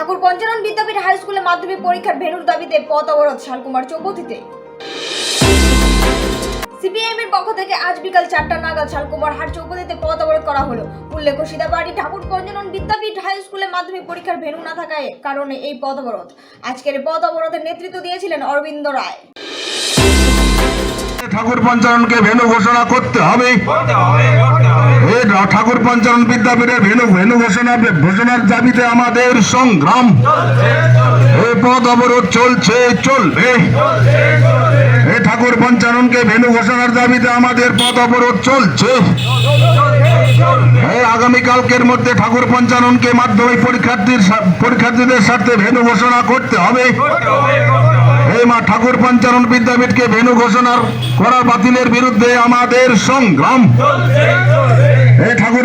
ঠাকুর পঞ্চানন বিদ্যাপীঠ high স্কুলে মাধ্যমিক পরীক্ষার ভেনুর দাবিতে পথ অবরোধ শালকুমার চৌপতিতে। সিপিআইএম এর পক্ষ থেকে আজ বিকাল চারটা নাগাদ শালকুমার হাট চৌপতিতে পথ অবরোধ করা হলো। উল্লেখ্য সীতাবাড়ি ঠাকুর পঞ্চানন বিদ্যাপীঠ হাই স্কুলে মাধ্যমিক পরীক্ষার ভেনু না থাকায় কারণে এই পথ অবরোধ। আজকের পথ অবরোধের নেতৃত্ব দিয়েছিলেন অরবিন্দ রায়। ঠাকুর পঞ্চাননকে ভেনু ঘোষণা করতে হবে। ঠাকুর পঞ্চানন বিদ্যাপীঠের ভেনু ভেনু ঘোষণা ঘোষণার দাবিতে আমাদের সংগ্রাম। এই পথ অবরোধ চলছে, চলবে। এ ঠাকুর পঞ্চাননকে ভেনু ঘোষণার দাবিতে আমাদের পথ অবরোধ চলছে। আগামীকালকের মধ্যে ঠাকুর পঞ্চাননকে মাধ্যমিক পরীক্ষার্থীর পরীক্ষার্থীদের স্বার্থে ভেনু ঘোষণা করতে হবে। করতে করতে হবে এই মা ঠাকুর পঞ্চানন বিদ্যাপীঠকে ভেনু ঘোষণার করা বাতিলের বিরুদ্ধে আমাদের সংগ্রাম।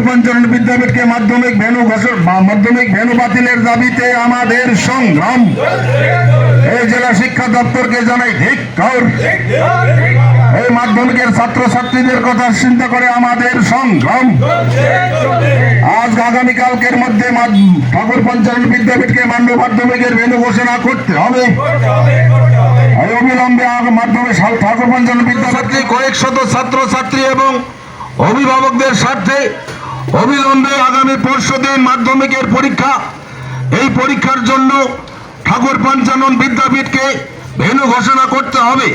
এই বিদ্যাপীঠকে মাধ্যমিক ভেনু ঘোষণ মাধ্যমিক ভেনু বাতিলের দাবিতে আমাদের সংগ্রাম। এই জেলা শিক্ষা দপ্তরকে জানাই ধিক্কার এই মাধ্যমিকের ছাত্রছাত্রীদের কথা চিন্তা করে আমাদের সংগ্রাম। আজ আগামীকালকের মধ্যে ঠাকুর পঞ্চানন বিদ্যাপীঠকে মান্য মাধ্যমিকের ভেনু ঘোষণা করতে হবে। অবিলম্বে মাধ্যমে ঠাকুর পঞ্চানন বিদ্যাপীঠকে কয়েক শত ছাত্র ছাত্রী এবং অভিভাবকদের স্বার্থে অবিলম্বে আগামী পরশু দিন মাধ্যমিকের পরীক্ষা। এই পরীক্ষার জন্য ঠাকুর পঞ্চানন বিদ্যাপীঠকে ভেনু ঘোষণা করতে হবে।